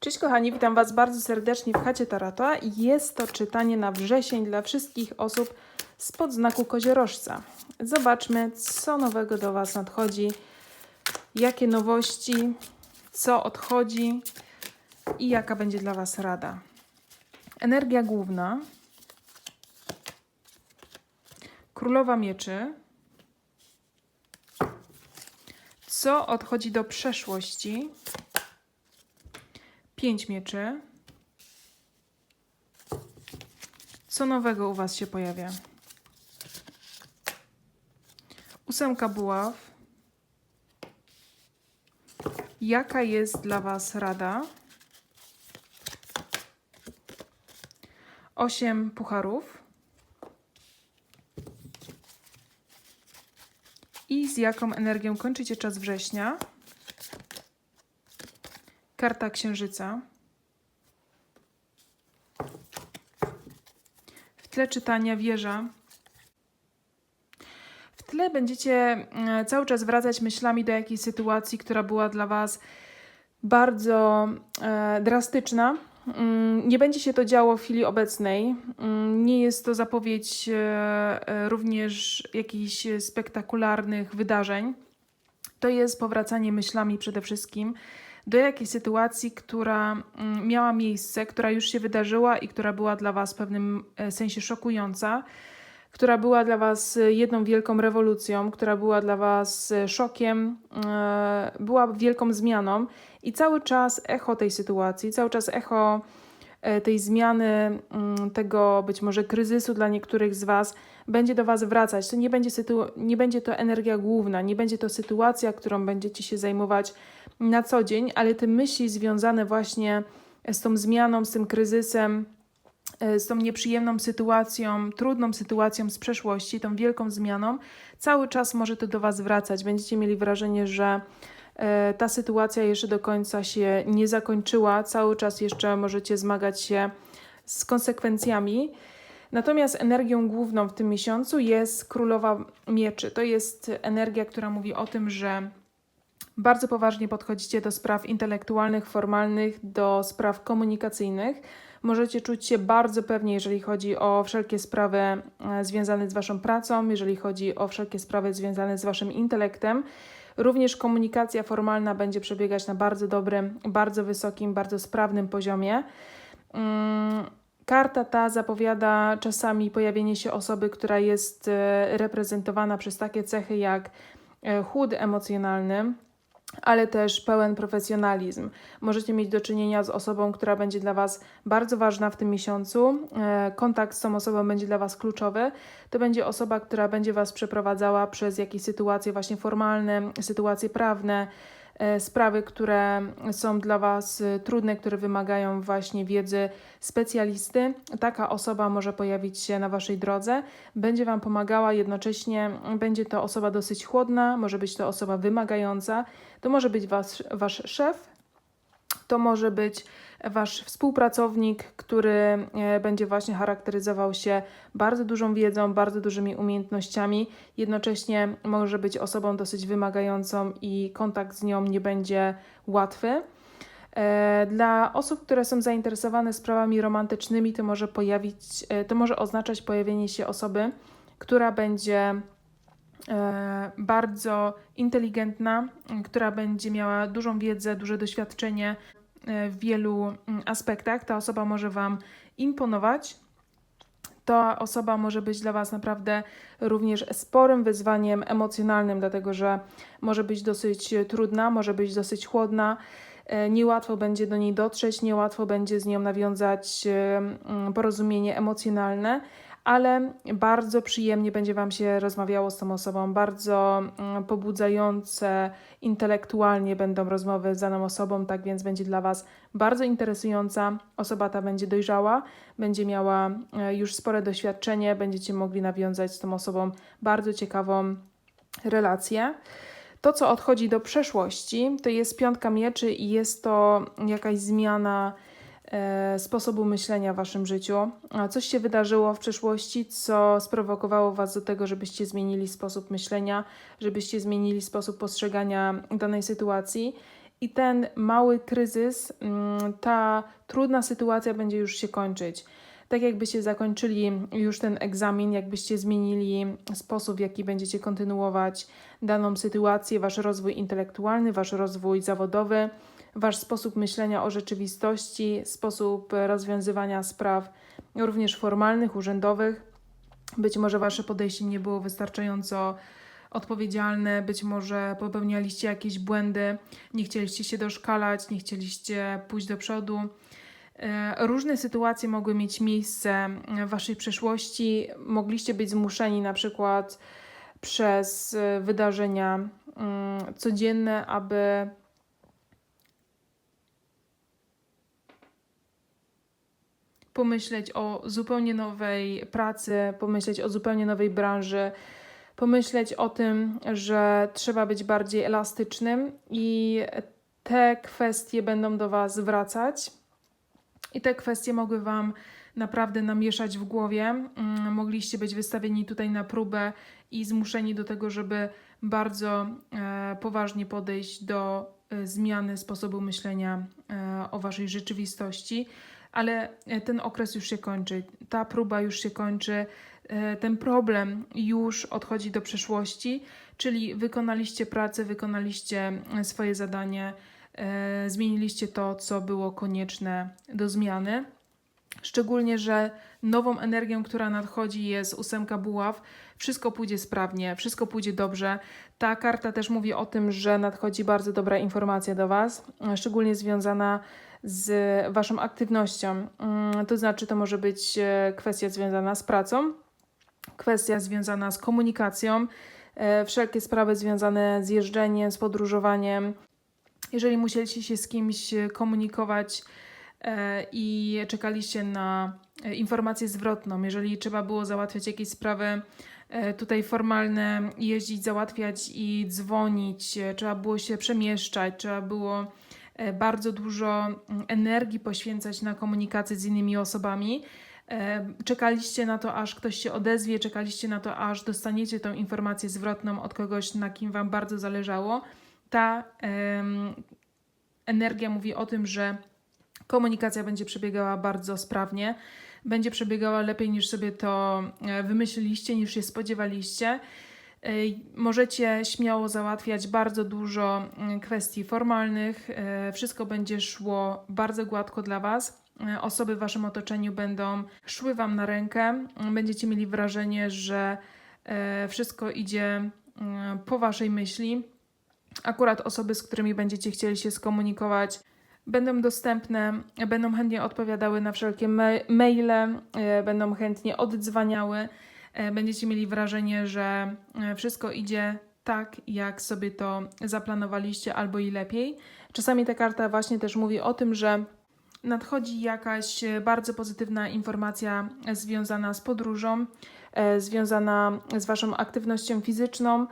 Cześć kochani, witam Was bardzo serdecznie w chacie Tarota. Jest to czytanie na wrzesień dla wszystkich osób spod znaku koziorożca. Zobaczmy, co nowego do Was nadchodzi, jakie nowości, co odchodzi i jaka będzie dla Was rada. Energia główna. Królowa mieczy. Co odchodzi do przeszłości? Pięć mieczy. Co nowego u Was się pojawia? Ósemka buław. Jaka jest dla Was rada? Osiem pucharów. I z jaką energią kończycie czas września? Karta księżyca. W tle czytania wieża. W tle będziecie e, cały czas wracać myślami do jakiejś sytuacji, która była dla Was bardzo e, drastyczna. Mm, Nie będzie się to działo w chwili obecnej. Mm, Nie jest to zapowiedź e, również jakichś spektakularnych wydarzeń. To jest powracanie myślami przede wszystkim do jakiejś sytuacji, która mm, miała miejsce, która już się wydarzyła i która była dla Was w pewnym e, sensie szokująca, która była dla Was e, jedną wielką rewolucją, która była dla Was e, szokiem, była wielką zmianą i cały czas echo tej sytuacji, cały czas echo tej zmiany, mm, tego być może kryzysu dla niektórych z Was będzie do Was wracać. To nie będzie, sytu- nie będzie to energia główna, nie będzie to sytuacja, którą będziecie się zajmować na co dzień, ale te myśli związane właśnie z tą zmianą, z tym kryzysem, e, z tą nieprzyjemną sytuacją, trudną sytuacją z przeszłości, tą wielką zmianą, cały czas może to do Was wracać. Będziecie mieli wrażenie, że e, ta sytuacja jeszcze do końca się nie zakończyła, cały czas jeszcze możecie zmagać się z konsekwencjami. Natomiast energią główną w tym miesiącu jest królowa mieczy. To jest energia, która mówi o tym, że bardzo poważnie podchodzicie do spraw intelektualnych, formalnych, do spraw komunikacyjnych. Możecie czuć się bardzo pewnie, jeżeli chodzi o wszelkie sprawy e, związane z Waszą pracą, jeżeli chodzi o wszelkie sprawy związane z Waszym intelektem. Również komunikacja formalna będzie przebiegać na bardzo dobrym, bardzo wysokim, bardzo sprawnym poziomie. Karta ta zapowiada czasami pojawienie się osoby, która jest e, reprezentowana przez takie cechy jak e, chłód emocjonalny, ale też pełen profesjonalizm. Możecie mieć do czynienia z osobą, która będzie dla Was bardzo ważna w tym miesiącu. E, Kontakt z tą osobą będzie dla Was kluczowy. To będzie osoba, która będzie Was przeprowadzała przez jakieś sytuacje właśnie formalne, sytuacje prawne, sprawy, które są dla Was e, trudne, które wymagają właśnie wiedzy specjalisty. Taka osoba może pojawić się na Waszej drodze, będzie Wam pomagała, jednocześnie. Będzie to osoba dosyć chłodna, może być to osoba wymagająca, to może być was, Wasz szef, to może być Wasz współpracownik, który e, będzie właśnie charakteryzował się bardzo dużą wiedzą, bardzo dużymi umiejętnościami. Jednocześnie może być osobą dosyć wymagającą i kontakt z nią nie będzie łatwy. E, Dla osób, które są zainteresowane sprawami romantycznymi, to może pojawić, e, to może oznaczać pojawienie się osoby, która będzie bardzo inteligentna, która będzie miała dużą wiedzę, duże doświadczenie w wielu mm, aspektach. Ta osoba może Wam imponować. Ta osoba może być dla Was naprawdę również sporym wyzwaniem emocjonalnym, dlatego że może być dosyć trudna, może być dosyć chłodna. E, Niełatwo będzie do niej dotrzeć, niełatwo będzie z nią nawiązać e, mm, porozumienie emocjonalne, ale bardzo przyjemnie będzie Wam się rozmawiało z tą osobą, bardzo mm, pobudzające intelektualnie będą rozmowy z daną osobą, tak więc będzie dla Was bardzo interesująca. Osoba ta będzie dojrzała, będzie miała e, już spore doświadczenie, będziecie mogli nawiązać z tą osobą bardzo ciekawą relację. To, co odchodzi do przeszłości, to jest piątka mieczy i jest to jakaś zmiana sposobu myślenia w waszym życiu. Coś się wydarzyło w przeszłości, co sprowokowało was do tego, żebyście zmienili sposób myślenia, żebyście zmienili sposób postrzegania danej sytuacji. i ten mały kryzys, mm, ta trudna sytuacja będzie już się kończyć. Tak jakbyście zakończyli już ten egzamin, jakbyście zmienili sposób, w jaki będziecie kontynuować daną sytuację, wasz rozwój intelektualny, wasz rozwój zawodowy, wasz sposób myślenia o rzeczywistości, sposób rozwiązywania spraw również formalnych, urzędowych. Być może wasze podejście nie było wystarczająco odpowiedzialne, być może popełnialiście jakieś błędy, nie chcieliście się doszkalać, nie chcieliście pójść do przodu. E, Różne sytuacje mogły mieć miejsce w waszej przeszłości. Mogliście być zmuszeni na przykład przez e, wydarzenia mm, codzienne, aby pomyśleć o zupełnie nowej pracy, pomyśleć o zupełnie nowej branży, pomyśleć o tym, że trzeba być bardziej elastycznym i te kwestie będą do Was wracać. I te kwestie mogły Wam naprawdę namieszać w głowie. Mm, Mogliście być wystawieni tutaj na próbę i zmuszeni do tego, żeby bardzo e, poważnie podejść do e, zmiany sposobu myślenia e, o Waszej rzeczywistości. Ale e, ten okres już się kończy, ta próba już się kończy, e, ten problem już odchodzi do przeszłości, czyli wykonaliście pracę, wykonaliście e, swoje zadanie, zmieniliście to, co było konieczne do zmiany. Szczególnie, że nową energią, która nadchodzi, jest ósemka buław. Wszystko pójdzie sprawnie, wszystko pójdzie dobrze. Ta karta też mówi o tym, że nadchodzi bardzo dobra informacja do Was, szczególnie związana z Waszą aktywnością. Mm, To znaczy, to może być e, kwestia związana z pracą, kwestia związana z komunikacją, e, wszelkie sprawy związane z jeżdżeniem, z podróżowaniem. Jeżeli musieliście się z kimś e, komunikować i czekaliście na informację zwrotną, jeżeli trzeba było załatwiać jakieś sprawy tutaj formalne, jeździć, załatwiać i dzwonić, trzeba było się przemieszczać, trzeba było bardzo dużo mm, energii poświęcać na komunikację z innymi osobami. E, Czekaliście na to, aż ktoś się odezwie, czekaliście na to, aż dostaniecie tą informację zwrotną od kogoś, na kim Wam bardzo zależało. Ta em, energia mówi o tym, że komunikacja będzie przebiegała bardzo sprawnie, będzie przebiegała lepiej niż sobie to e, wymyśliliście, niż się spodziewaliście. Ej, Możecie śmiało załatwiać bardzo dużo mm, kwestii formalnych. e, Wszystko będzie szło bardzo gładko dla Was. E, Osoby w Waszym otoczeniu będą szły Wam na rękę. Będziecie mieli wrażenie, że e, wszystko idzie po Waszej myśli. Akurat osoby, z którymi będziecie chcieli się skomunikować, będą dostępne, będą chętnie odpowiadały na wszelkie maile, e, będą chętnie oddzwaniały. E, Będziecie mieli wrażenie, że e, wszystko idzie tak, jak sobie to zaplanowaliście, albo i lepiej. Czasami ta karta właśnie też mówi o tym, że nadchodzi jakaś e, bardzo pozytywna informacja związana z podróżą, związana z Waszą aktywnością fizyczną.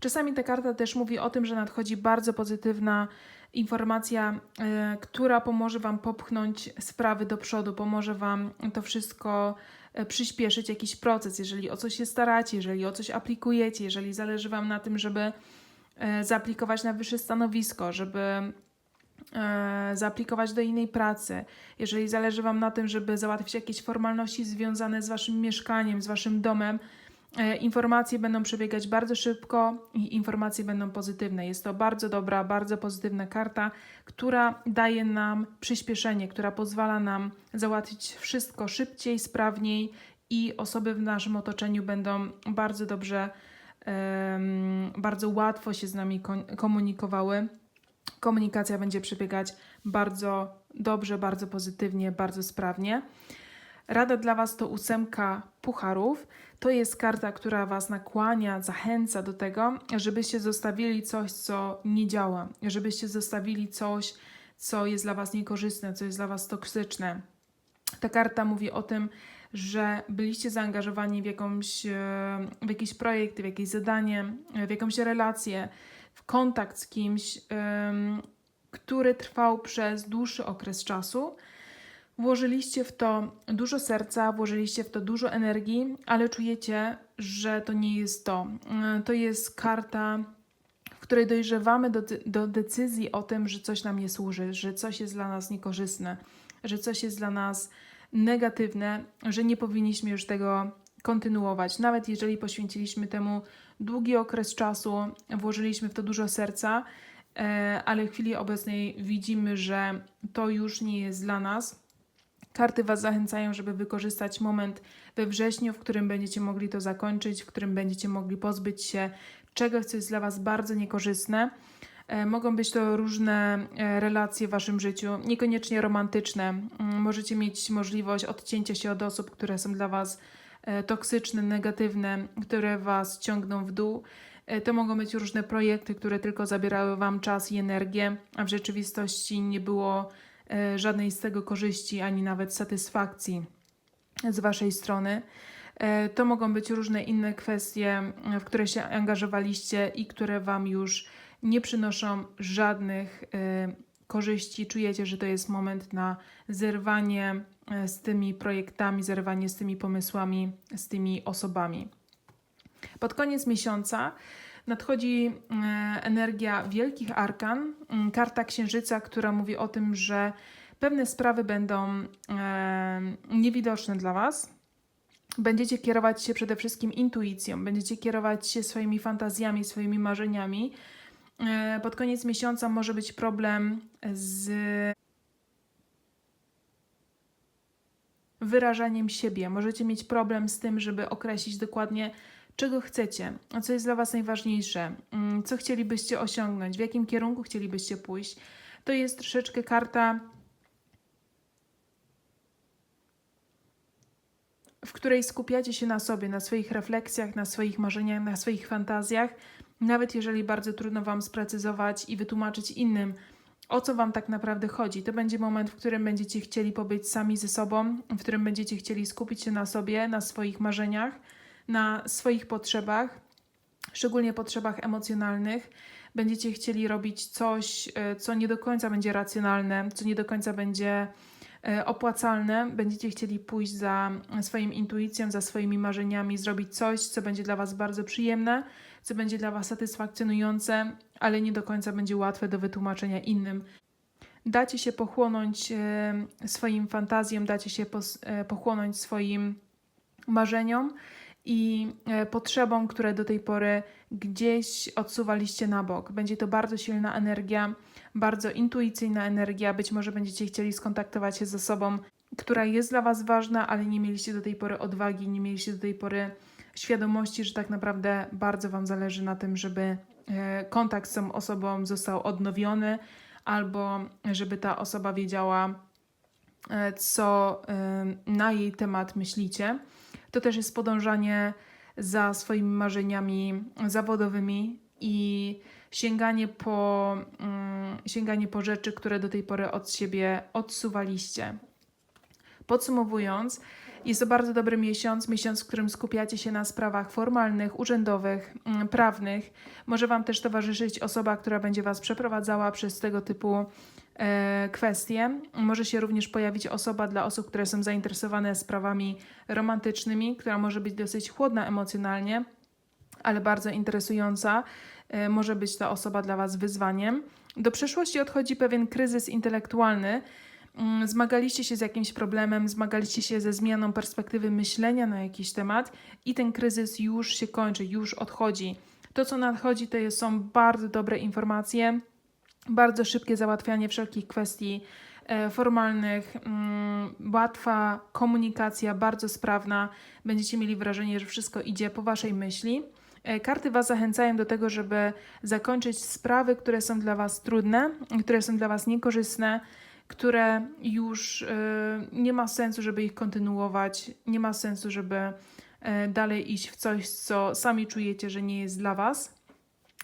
Czasami ta karta też mówi o tym, że nadchodzi bardzo pozytywna informacja, e, która pomoże Wam popchnąć sprawy do przodu, pomoże Wam to wszystko e, przyspieszyć, jakiś proces, jeżeli o coś się staracie, jeżeli o coś aplikujecie, jeżeli zależy Wam na tym, żeby e, zaaplikować na wyższe stanowisko, żeby zaaplikować do innej pracy, jeżeli zależy Wam na tym, żeby załatwić jakieś formalności związane z Waszym mieszkaniem, z Waszym domem, informacje będą przebiegać bardzo szybko i informacje będą pozytywne. Jest to bardzo dobra, bardzo pozytywna karta, która daje nam przyspieszenie, która pozwala nam załatwić wszystko szybciej, sprawniej i osoby w naszym otoczeniu będą bardzo dobrze, bardzo łatwo się z nami komunikowały komunikacja będzie przebiegać bardzo dobrze, bardzo pozytywnie, bardzo sprawnie. Rada dla Was to ósemka pucharów. To jest karta, która Was nakłania, zachęca do tego, żebyście zostawili coś, co nie działa, żebyście zostawili coś, co jest dla Was niekorzystne, co jest dla Was toksyczne. Ta karta mówi o tym, że byliście zaangażowani w, jakąś, e, w jakiś projekt, w jakieś zadanie, w jakąś relację, w kontakt z kimś, który trwał przez dłuższy okres czasu. Włożyliście w to dużo serca, włożyliście w to dużo energii, ale czujecie, że to nie jest to. E, To jest karta, w której dojrzewamy do, do decyzji o tym, że coś nam nie służy, że coś jest dla nas niekorzystne, że coś jest dla nas negatywne, że nie powinniśmy już tego kontynuować. Nawet jeżeli poświęciliśmy temu długi okres czasu, włożyliśmy w to dużo serca, e, ale w chwili obecnej widzimy, że to już nie jest dla nas. Karty Was zachęcają, żeby wykorzystać moment we wrześniu, w którym będziecie mogli to zakończyć, w którym będziecie mogli pozbyć się czegoś, co jest dla Was bardzo niekorzystne. E, Mogą być to różne e, relacje w Waszym życiu, niekoniecznie romantyczne. Mm, Możecie mieć możliwość odcięcia się od osób, które są dla Was e, toksyczne, negatywne, które Was ciągną w dół. To mogą być różne projekty, które tylko zabierały Wam czas i energię, a w rzeczywistości nie było żadnej z tego korzyści ani nawet satysfakcji z Waszej strony. E, To mogą być różne inne kwestie, w które się angażowaliście i które Wam już nie przynoszą żadnych e, korzyści. Czujecie, że to jest moment na zerwanie e, z tymi projektami, zerwanie z tymi pomysłami, z tymi osobami. Pod koniec miesiąca nadchodzi e, energia wielkich arkan, mm, karta księżyca, która mówi o tym, że pewne sprawy będą e, niewidoczne dla Was. Będziecie kierować się przede wszystkim intuicją, będziecie kierować się swoimi fantazjami, swoimi marzeniami. E, Pod koniec miesiąca może być problem z wyrażaniem siebie. Możecie mieć problem z tym, żeby określić dokładnie, czego chcecie, co jest dla Was najważniejsze, mm, co chcielibyście osiągnąć, w jakim kierunku chcielibyście pójść. To jest troszeczkę karta, w której skupiacie się na sobie, na swoich refleksjach, na swoich marzeniach, na swoich fantazjach, nawet jeżeli bardzo trudno Wam sprecyzować i wytłumaczyć innym, o co Wam tak naprawdę chodzi. To będzie moment, w którym będziecie chcieli pobyć sami ze sobą, w którym będziecie chcieli skupić się na sobie, na swoich marzeniach, na swoich potrzebach, szczególnie potrzebach emocjonalnych. Będziecie chcieli robić coś, e, co nie do końca będzie racjonalne, co nie do końca będzie e, opłacalne. Będziecie chcieli pójść za swoim intuicją, za swoimi marzeniami, zrobić coś, co będzie dla Was bardzo przyjemne, co będzie dla Was satysfakcjonujące, ale nie do końca będzie łatwe do wytłumaczenia innym. Dacie się pochłonąć e, swoim fantazjom, dacie się pochłonąć swoim marzeniom i e, potrzebom, które do tej pory gdzieś odsuwaliście na bok. Będzie to bardzo silna energia, bardzo intuicyjna energia. Być może będziecie chcieli skontaktować się ze sobą, która jest dla Was ważna, ale nie mieliście do tej pory odwagi, nie mieliście do tej pory świadomości, że tak naprawdę bardzo Wam zależy na tym, żeby e, kontakt z tą osobą został odnowiony, albo żeby ta osoba wiedziała, co e, na jej temat myślicie. To też jest podążanie za swoimi marzeniami zawodowymi i sięganie po, mm, sięganie po rzeczy, które do tej pory od siebie odsuwaliście. Podsumowując, jest to bardzo dobry miesiąc, miesiąc, w którym skupiacie się na sprawach formalnych, urzędowych, mm, prawnych. Może Wam też towarzyszyć osoba, która będzie Was przeprowadzała przez tego typu e, kwestie. Może się również pojawić osoba dla osób, które są zainteresowane sprawami romantycznymi, która może być dosyć chłodna emocjonalnie, ale bardzo interesująca. E, może być ta osoba dla Was wyzwaniem. Do przyszłości odchodzi pewien kryzys intelektualny. Mm, Zmagaliście się z jakimś problemem, zmagaliście się ze zmianą perspektywy myślenia na jakiś temat i ten kryzys już się kończy, już odchodzi. To, co nadchodzi, to są bardzo dobre informacje, bardzo szybkie załatwianie wszelkich kwestii e, formalnych, mm, łatwa komunikacja, bardzo sprawna. Będziecie mieli wrażenie, że wszystko idzie po Waszej myśli. E, Karty Was zachęcają do tego, żeby zakończyć sprawy, które są dla Was trudne, które są dla Was niekorzystne, które już e, nie ma sensu, żeby ich kontynuować, nie ma sensu, żeby dalej iść w coś, co sami czujecie, że nie jest dla Was.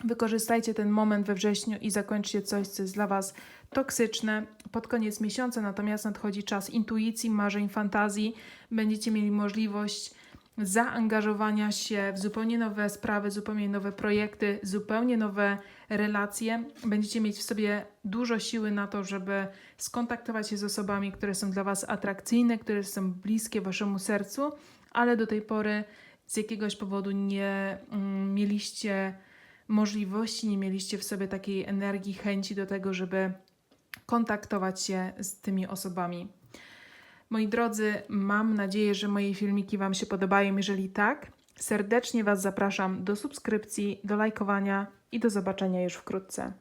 Wykorzystajcie ten moment we wrześniu i zakończcie coś, co jest dla Was toksyczne. Pod koniec miesiąca natomiast nadchodzi czas intuicji, marzeń, fantazji. Będziecie mieli możliwość zaangażowania się w zupełnie nowe sprawy, zupełnie nowe projekty, zupełnie nowe relacje. Będziecie mieć w sobie dużo siły na to, żeby skontaktować się z osobami, które są dla Was atrakcyjne, które są bliskie Waszemu sercu, ale do tej pory z jakiegoś powodu nie mm, mieliście możliwości, nie mieliście w sobie takiej energii, chęci do tego, żeby kontaktować się z tymi osobami. Moi drodzy, mam nadzieję, że moje filmiki Wam się podobają. Jeżeli tak, serdecznie Was zapraszam do subskrypcji, do lajkowania i do zobaczenia już wkrótce.